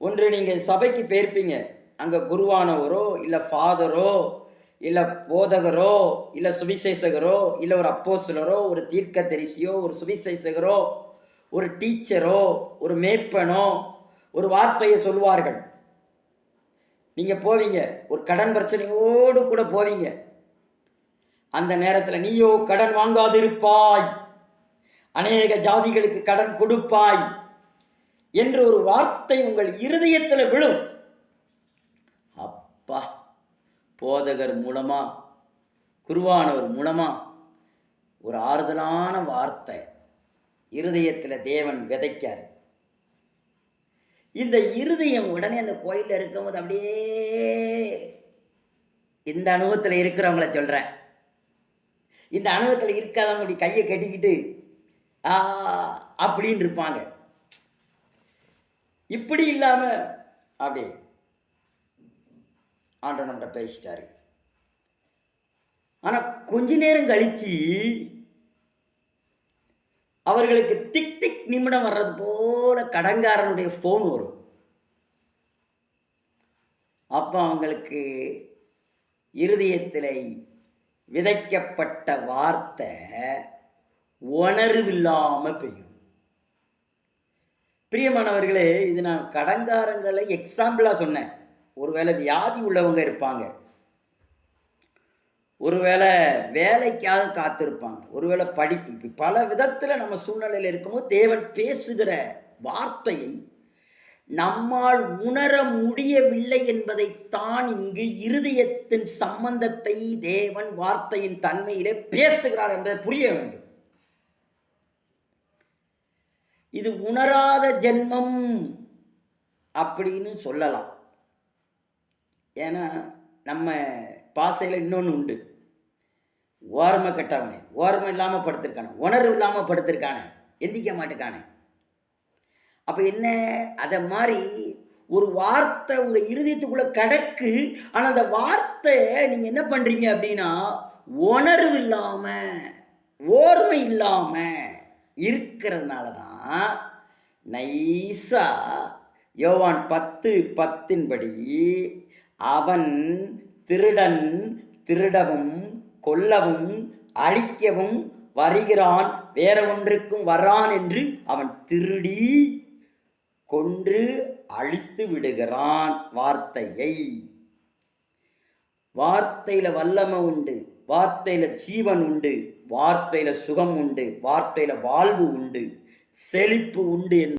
ஒன்று நீங்கள் சபைக்கு போயிருப்பீங்க அங்கே குருவானவரோ இல்லை ஃபாதரோ இல்லை போதகரோ இல்லை சுவிசேஷகரோ இல்லை ஒரு அப்போஸ்தலரோ ஒரு தீர்க்க தரிசியோ ஒரு சுவிசேஷகரோ ஒரு டீச்சரோ ஒரு மேப்பனோ ஒரு வார்த்தையை சொல்வார்கள் நீங்கள் போவீங்க. ஒரு கடன் பிரச்சனையோடு கூட போவீங்க. அந்த நேரத்தில் நீயோ கடன் வாங்காதிருப்பாய். அநேக ஜாதிகளுக்கு கடன் கொடுப்பாய். என்று ஒரு வார்த்தை உங்கள் இருதயத்தில் விழும் அப்பா போதகர் மூலமா குருவானவர் மூலமா ஒரு ஆறுதலான வார்த்தை இருதயத்தில் தேவன் விதைக்கார் இந்த இருதயம் உடனே அந்த கோயிலில் இருக்கும்போது அப்படியே இந்த அனுபவத்தில் இருக்கிறவங்கள சொல்கிறேன் இந்த அனுபவத்தில் இருக்காதவங்க அப்படி கையை கட்டிக்கிட்டு ஆ அப்படின்னு இருப்பாங்க இப்படி இல்லாமல் அப்படி ஆண்டவர் நம்மகிட்ட பேசிட்டாரு. ஆனால் கொஞ்ச நேரம் கழிச்சு அவர்களுக்கு திக் திக் நிமிடம் வர்றது போல கடங்காரனுடைய ஃபோன் வரும். அப்போ அவங்களுக்கு இருதயத்தில் விதைக்கப்பட்ட வார்த்தை உணர்வில்லாமல் பெய்யும் பிரியமானவர்களே இது நான் கடங்காரங்களை எக்ஸாம்பிளாக சொன்னேன். ஒருவேளை வியாதி உள்ளவங்க இருப்பாங்க. ஒருவேளை வேலைக்காக காத்திருப்பாங்க. ஒருவேளை படிப்பு இப்படி பல விதத்தில் நம்ம சூழ்நிலையில் இருக்கும்போது தேவன் பேசுகிற வார்த்தையை நம்மால் உணர முடியவில்லை என்பதைத்தான் இங்கு இருதயத்தின் சம்பந்தத்தை தேவன் வார்த்தையின் தன்மையிலே பேசுகிறார் என்பதை புரிய வேண்டும். இது உணராத ஜென்மம் அப்படின்னு சொல்லலாம். ஏன்னா நம்ம பாசையில் இன்னொன்று உண்டு. ஓரமாக கெட்டவனே ஓரமாக இல்லாமல் படுத்திருக்கானே உணர்வு இல்லாமல் படுத்திருக்கானே எந்திக்க மாட்டேக்கானே. அப்போ என்ன? அதை மாதிரி ஒரு வார்த்தை உங்கள் இருதயத்துக்குள்ளே கிடக்கு ஆனால் அந்த வார்த்தை நீங்கள் என்ன பண்ணுறீங்க அப்படின்னா உணர்வு இல்லாமல் ஓர்மை இல்லாமல் இருக்கிறதுனால தான் நைஸாக யோவான் பத்து பத்தின்படி அவன் திருடன் திருடவும் கொல்லவும் அழிக்கவும் வருகிறான். வேற ஒன்றுக்கும் வரான் என்று அவன் திருடி கொன்று அழித்து விடுகிறான். வார்த்தையை. வார்த்தையில வல்லமை உண்டு. வார்த்தையில ஜீவன் உண்டு வார்த்தையில சுகம் உண்டு வார்த்தையில வாழ்வு உண்டு செழிப்பு உண்டு